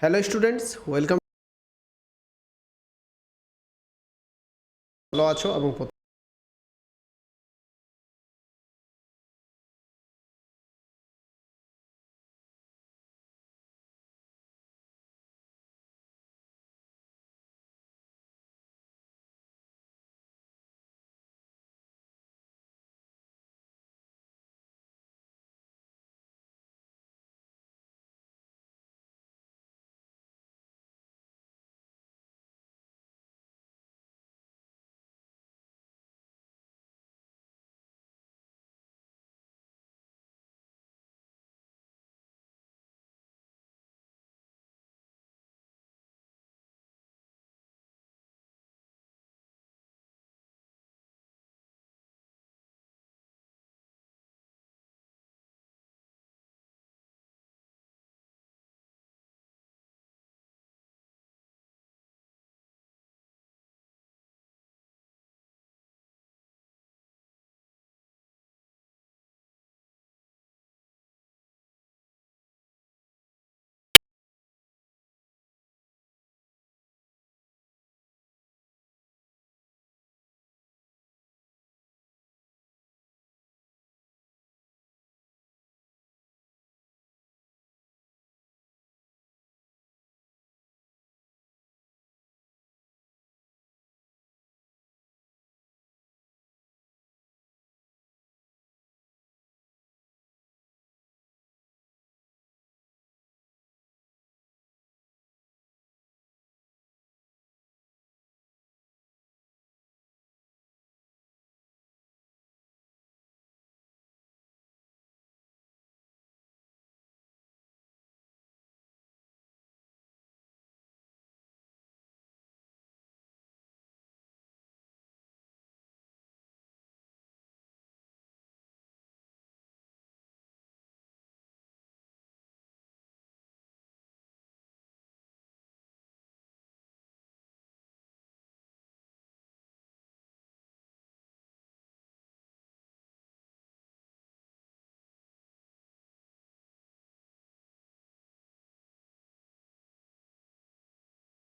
Hello students welcome ভালো আছো এবং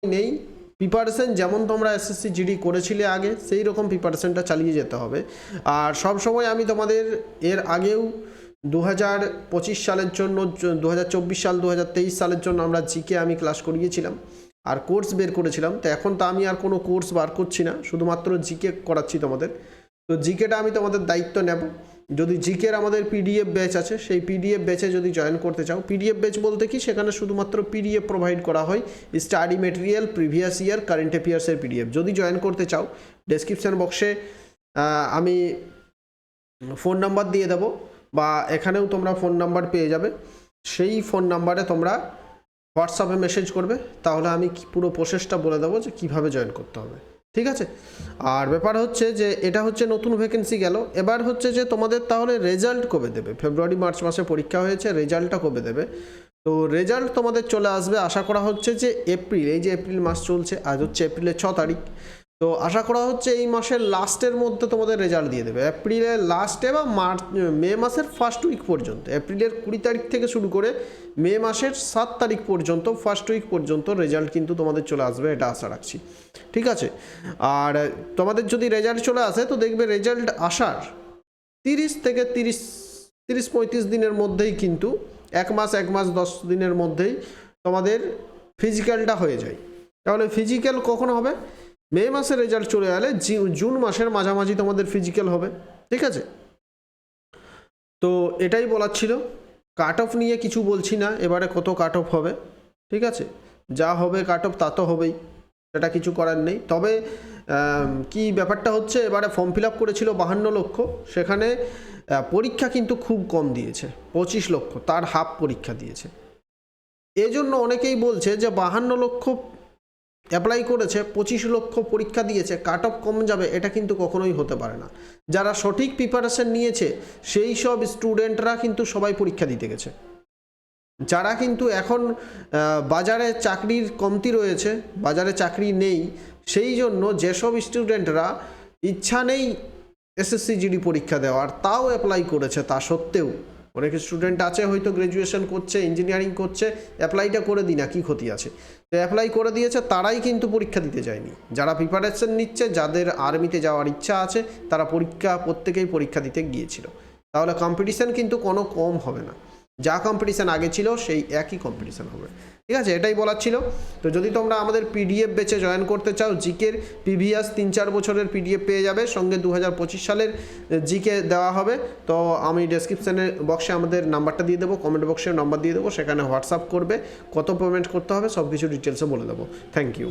নেই। প্রিপারেশন যেমন তোমরা এসএসসি জিডি করেছিলে আগে, সেই রকম প্রিপারেশনটা চালিয়ে যেতে হবে। আর সব সময় আমি তোমাদের এর আগেও দু হাজার পঁচিশ সালের জন্য দু হাজার চব্বিশ সাল দু হাজার তেইশ সালের জন্য আমরা জিকে আমি ক্লাস করিয়েছিলাম আর কোর্স বের করেছিলাম। তো এখন তো আমি আর কোনো কোর্স বার করছি না, শুধুমাত্র জিকে করাচ্ছি তোমাদের। তো জিকেটা আমি তোমাদের দায়িত্ব নেব। যদি জিকের আমাদের পিডিএফ ব্যাচ আছে, সেই পিডিএফ ব্যাচে যদি জয়েন করতে চাও পিডিএফ ব্যাচ বলতে কি? সেখানে শুধুমাত্র পিডিএফ প্রোভাইড করা হয় study material previous year current অ্যাফেয়ার্সের PDF যদি জয়েন করতে চাও ডেসক্রিপশন বক্সে আমি ফোন নাম্বার দিয়ে দেবো বা এখানেও তোমরা ফোন নাম্বার পেয়ে যাবে। সেই ফোন নাম্বারে তোমরা হোয়াটসঅ্যাপে মেসেজ করবে। তাহলে আমি পুরো প্রসেসটা বলে দেবো যে কীভাবে জয়েন করতে হবে। ঠিক আছে? আর ব্যাপার হচ্ছে যে এটা হচ্ছে নতুন ভ্যাকেন্সি গেল। এবার হচ্ছে যে তোমাদের তাহলে রেজাল্ট কবে দেবে? ফেব্রুয়ারি মার্চ মাসে পরীক্ষা হয়েছে রেজাল্টটা কবে দেবে? তো রেজাল্ট তোমাদের চলে আসবে, আশা করা হচ্ছে যে এপ্রিল এই যে এপ্রিল মাস চলছে, আজ হচ্ছে এপ্রিলের ছ তারিখ। তো আশা করা হচ্ছে এই মাসের লাস্টের মধ্যে তোমাদের রেজাল্ট দিয়ে দেবে। এপ্রিলের লাস্টে বা মার্চ মে মাসের ফার্স্ট উইক পর্যন্ত। এপ্রিলের কুড়ি তারিখ থেকে শুরু করে মে মাসের সাত তারিখ পর্যন্ত ফার্স্ট উইক পর্যন্ত রেজাল্ট কিন্তু তোমাদের চলে আসবে, এটা আশা রাখছি। ঠিক আছে? আর তোমাদের যদি রেজাল্ট চলে আসে, তো দেখবে রেজাল্ট আসার তিরিশ থেকে তিরিশ তিরিশ পঁয়ত্রিশ দিনের মধ্যেই কিন্তু, এক মাস এক মাস, দশ দিনের মধ্যেই তোমাদের ফিজিক্যালটা হয়ে যায়। তাহলে ফিজিক্যাল কখন হবে? মে মাসের রেজাল্ট চলে এলে জুন মাসের মাঝামাঝি তোমাদের ফিজিক্যাল হবে, ঠিক আছে? তো এটাই বলার ছিল। কাট অফ নিয়ে কিছু বলছি না, এবারে কত কাট অফ হবে, ঠিক আছে? যা হবে কাট অফ তা তো হবেই, সেটা কিছু করার নেই। তবে কি ব্যাপারটা হচ্ছে, এবারে ফর্ম ফিল আপ করেছিল বাহান্ন লক্ষ, সেখানে পরীক্ষা কিন্তু খুব কম দিয়েছে, পঁচিশ লক্ষ, তার হাফ পরীক্ষা দিয়েছে। এজন্য অনেকেই বলছে যে বাহান্ন লক্ষ অ্যাপ্লাই করেছে, পঁচিশ লক্ষ পরীক্ষা দিয়েছে, কাট অফ কম যাবে, এটা কিন্তু কখনোই হতে পারে না। যারা সঠিক প্রিপারেশন নিয়েছে, সেই সব স্টুডেন্টরা কিন্তু সবাই পরীক্ষা দিতে গেছে। যারা কিন্তু এখন বাজারে চাকরির কমতি রয়েছে, বাজারে চাকরি নেই, সেই জন্য যেসব স্টুডেন্টরা ইচ্ছা নেই এসএসসি, জিডি পরীক্ষা দেওয়ার, তাও অ্যাপ্লাই করেছে তা সত্ত্বেও অনেক স্টুডেন্ট আছে, হয়তো গ্র্যাজুয়েশন করছে ইঞ্জিনিয়ারিং করছে অ্যাপ্লাইটা করে দিই না, কী ক্ষতি আছে? তো অ্যাপ্লাই করে দিয়েছে, তারাই কিন্তু পরীক্ষা দিতে যায়নি। যারা প্রিপারেশন নিচ্ছে, যাদের আর্মিতে যাওয়ার ইচ্ছা আছে, তারা পরীক্ষা প্রত্যেকেই পরীক্ষা দিতে গিয়েছিল। তাহলে কম্পিটিশান কিন্তু কোনো কম হবে না। যা কম্পিটিশান আগে ছিল, সেই একই কম্পিটিশান হবে। ঠিক আছে? এটাই বলার ছিল। তো যদি তোমরা আমাদের পিডিএফ বেচে জয়েন করতে চাও জিকের পিভিএস তিন চার বছরের পিডিএফ পেয়ে যাবে। সঙ্গে দু পঁচিশ সালের জিকে দেওয়া হবে। তো আমি ডেসক্রিপশানে বক্সে আমাদের নাম্বারটা দিয়ে দেবো কমেন্ট বক্সে নাম্বার দিয়ে দেবো, সেখানে হোয়াটসঅ্যাপ করবে, কত পেমেন্ট করতে হবে সব কিছু ডিটেলসে বলে দেবো। Thank you